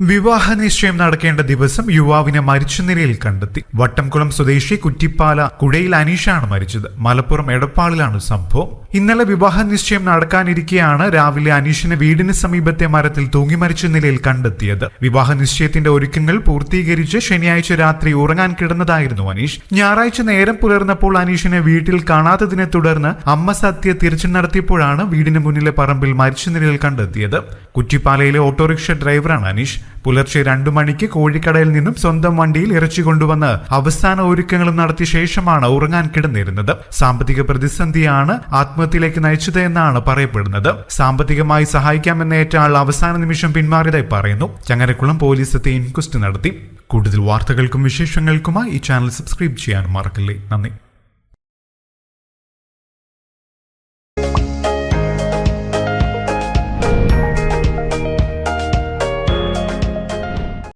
വിവാഹ നിശ്ചയം നടക്കേണ്ട ദിവസം യുവാവിനെ മരിച്ച നിലയിൽ കണ്ടെത്തി. വട്ടംകുളം സ്വദേശി കുറ്റിപ്പാല കുടയിൽ അനീഷാണ് മരിച്ചത്. മലപ്പുറം എടപ്പാളിലാണ് സംഭവം. ഇന്നലെ വിവാഹ നിശ്ചയം നടക്കാനിരിക്കെയാണ് രാവിലെ അനീഷിനെ വീടിന് സമീപത്തെ മരത്തിൽ തൂങ്ങി മരിച്ച നിലയിൽ കണ്ടെത്തിയത്. വിവാഹ നിശ്ചയത്തിന്റെ ഒരുക്കങ്ങൾ പൂർത്തീകരിച്ച് ശനിയാഴ്ച രാത്രി ഉറങ്ങാൻ കിടന്നതായിരുന്നു അനീഷ്. ഞായറാഴ്ച നേരം പുലർന്നപ്പോൾ അനീഷിനെ വീട്ടിൽ കാണാത്തതിനെ തുടർന്ന് അമ്മ സത്യ തിരച്ചിൽ നടത്തിയപ്പോഴാണ് വീടിന് മുന്നിലെ പറമ്പിൽ മരിച്ച നിലയിൽ കണ്ടെത്തിയത്. കുറ്റിപ്പാലയിലെ ഓട്ടോറിക്ഷ ഡ്രൈവറാണ് അനീഷ്. പുലർച്ചെ രണ്ടു മണിക്ക് കോഴിക്കടയിൽ നിന്നും സ്വന്തം വണ്ടിയിൽ ഇറച്ചി കൊണ്ടുവന്ന് അവസാന ഒരുക്കങ്ങളും നടത്തിയ ശേഷമാണ് ഉറങ്ങാൻ കിടന്നിരുന്നത്. സാമ്പത്തിക പ്രതിസന്ധിയാണ് ആത്മഹത്യയിലേക്ക് നയിച്ചത് എന്നാണ് പറയപ്പെടുന്നത്. സാമ്പത്തികമായി സഹായിക്കാമെന്നേറ്റ ആൾ അവസാന നിമിഷം പിന്മാറിയതായി പറയുന്നു. ചങ്ങരക്കുളം പോലീസ് എത്തി ഇൻക്വസ്റ്റ് നടത്തി. കൂടുതൽ വാർത്തകൾക്കും വിശേഷങ്ങൾക്കുമായി ഈ ചാനൽ സബ്സ്ക്രൈബ് ചെയ്യാൻ മറക്കല്ലേ. നന്ദി.